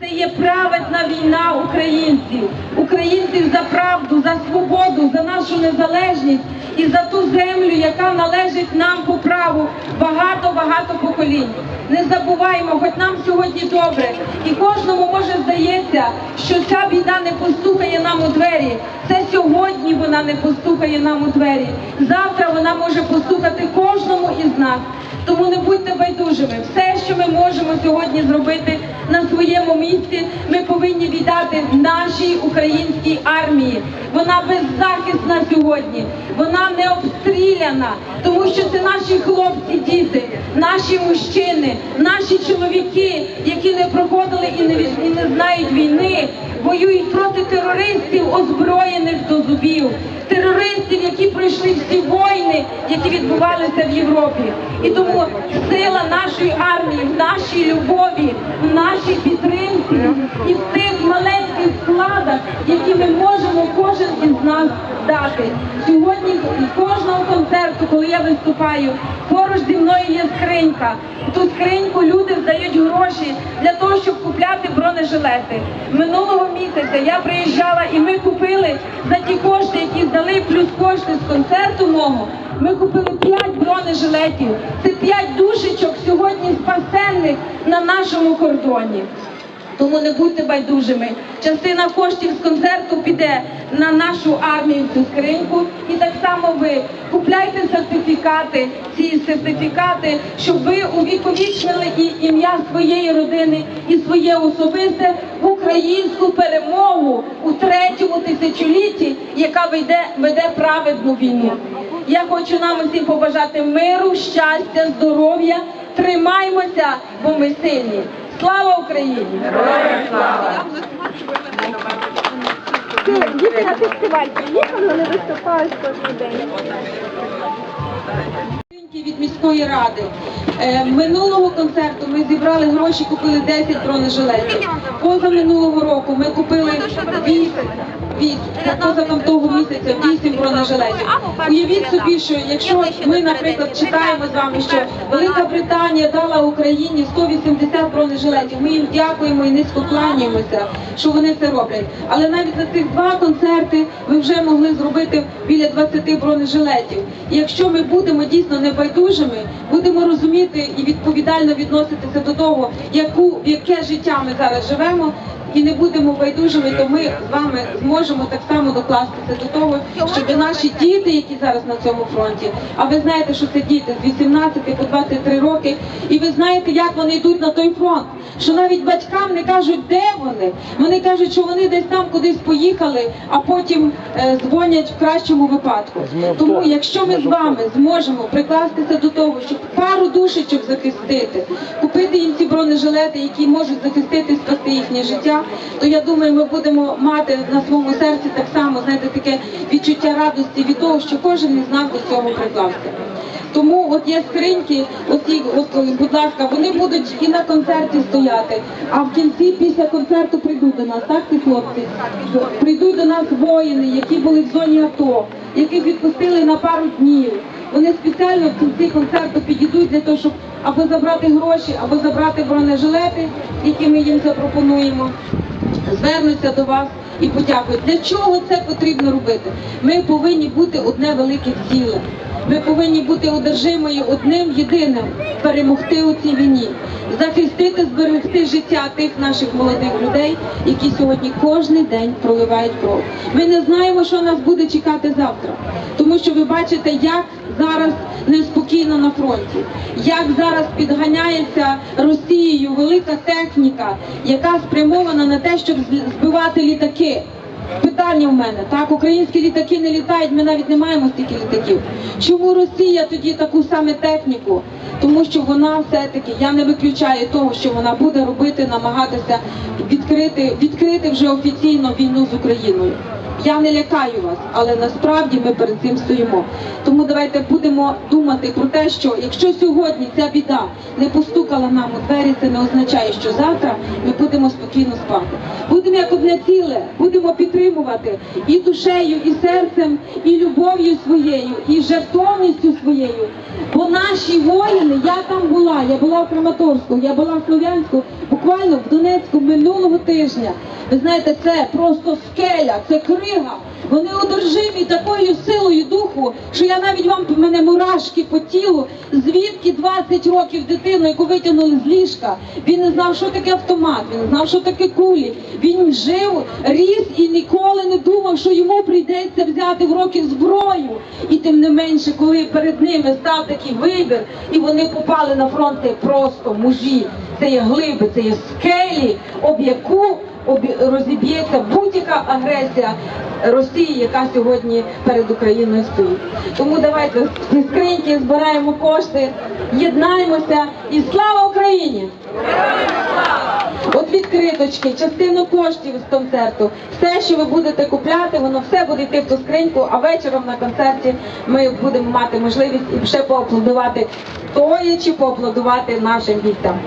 Це є праведна війна українців, українців за правду, за свободу, за нашу незалежність і за ту землю, яка належить нам по праву багато-багато поколінь. Не забуваймо, хоч нам сьогодні добре, і кожному може здається, що ця біда не постукає нам у двері. Це сьогодні вона не постукає нам у двері. Завтра вона може постукати кожному із нас. Тому не будьте байдужими. Все, що ми можемо сьогодні зробити на своєму місці, ми повинні віддати нашій українській армії. Вона беззахисна сьогодні, вона не обстріляна, тому що це наші хлопці, діти, наші мужчини, наші чоловіки, які не проходили і не, і не знають війни, воюють проти терористів, озброєних до зубів. Терористів, які пройшли всі війни, які відбувалися в Європі. І тому сила нашої армії нашій любові, дати. Сьогодні кожного концерту, коли я виступаю, поруч зі мною є скринька. В Ту скриньку люди здають гроші для того, щоб купляти бронежилети. Минулого місяця я приїжджала і ми купили за ті кошти, які здали, плюс кошти з концерту мого. Ми купили 5 бронежилетів. Це 5 душечок сьогодні спасенних на нашому кордоні. Тому не будьте байдужими. Частина коштів з концерту піде на нашу армію цю скриньку. І так само ви купляйте сертифікати, ці сертифікати, щоб ви увіковічнили і ім'я своєї родини і своє особисте в українську перемогу у третьому тисячолітті, яка веде, веде праведну війну. Я хочу нам усім побажати миру, щастя, здоров'я. Тримаймося, бо ми сильні. Слава Україні! Діти на фестиваль приїхали, вони виступають кожен день. Від міської ради. Е, минулого концерту ми зібрали гроші, купили 10 бронежилетів. Поза минулого року ми купили 8, 8 поза там того місяця 8 бронежилетів. Уявіть собі, що якщо ми, наприклад, читаємо з вами, що Велика Британія дала Україні 180 бронежилетів. Ми їм дякуємо і низько кланяємося, що вони це роблять. Але навіть за цих два концерти ви вже могли зробити біля 20 бронежилетів. Якщо ми будемо дійсно небайдужими, будемо розуміти і відповідально відноситися до того, яку яке життя ми зараз живемо. І не будемо байдужими, то ми з вами зможемо так само докластися до того, щоб наші діти, які зараз на цьому фронті, а ви знаєте, що це діти з 18 по 23 роки, і ви знаєте, як вони йдуть на той фронт. Що навіть батькам не кажуть, де вони. Вони кажуть, що вони десь там кудись поїхали, а потім е, дзвонять в кращому випадку. Тому, якщо ми з вами зможемо прикластися до того, щоб пару душечок захистити, купити їм ці бронежилети, які можуть захистити, спасти їхнє життя, то я думаю, ми будемо мати на своєму серці так само, знаєте, таке відчуття радості від того, що кожен із нас до цього приклався. Тому от є скриньки, оці, от, будь ласка, вони будуть і на концерті стояти, а в кінці після концерту прийдуть до нас, так ці хлопці? Прийдуть до нас воїни, які були в зоні АТО, яких відпустили на пару днів. Вони спеціально в кінці концерту підійдуть для того, щоб або забрати гроші, або забрати бронежилети, які ми їм запропонуємо звернуться до вас і подякують. Для чого це потрібно робити? Ми повинні бути одне велике ціле. Ми повинні бути одержимою одним єдиним перемогти у цій війні, захистити, зберегти життя тих наших молодих людей, які сьогодні кожен день проливають кров. Ми не знаємо, що нас буде чекати завтра, тому що ви бачите, як зараз неспокійно на фронті, як зараз підганяється Росією велика техніка, яка спрямована на те, щоб збивати літаки. Питання в мене, так, українські літаки не літають, ми навіть не маємо стільки літаків. Чому Росія тоді таку саме техніку? Тому що вона все-таки, я не виключаю того, що вона буде робити, намагатися відкрити, відкрити вже офіційно війну з Україною. Я не лякаю вас, але насправді ми перед цим стоїмо. Тому давайте будемо думати про те, що якщо сьогодні ця біда не постукала нам у двері, це не означає, що завтра ми будемо спокійно спати. Будемо як одне ціле будемо підтримувати і душею, і серцем, і любов'ю своєю, і жертовністю своєю. Бо наші воїни, я там була, я була в Краматорську, я була в Слов'янську, буквально в Донецьку минулого тижня. Ви знаєте, це просто скеля, це крига. Вони одержимі такою силою духу, що я навіть вам в мене мурашки по тілу. Звідки 20 років дитину, яку витягнули з ліжка, він не знав, що таке автомат, він не знав, що таке кулі. Він жив, ріс і ніколи не думав, що йому прийдеться взяти в руки зброю. І тим не менше, коли перед ними став такий вибір, і вони попали на фронт, це просто мужі, це є глиби, це є скелі, об яку обі- розіб'ється будь-яка агресія Росії, яка сьогодні перед Україною стоїть. Тому давайте в ці скриньки збираємо кошти, єднаємося і слава Україні! От відкриточки, частину коштів з концерту, все, що ви будете купляти, воно все буде йти в ту скриньку, а вечором на концерті ми будемо мати можливість і ще поаплодувати стоячи, поаплодувати нашим бійцям.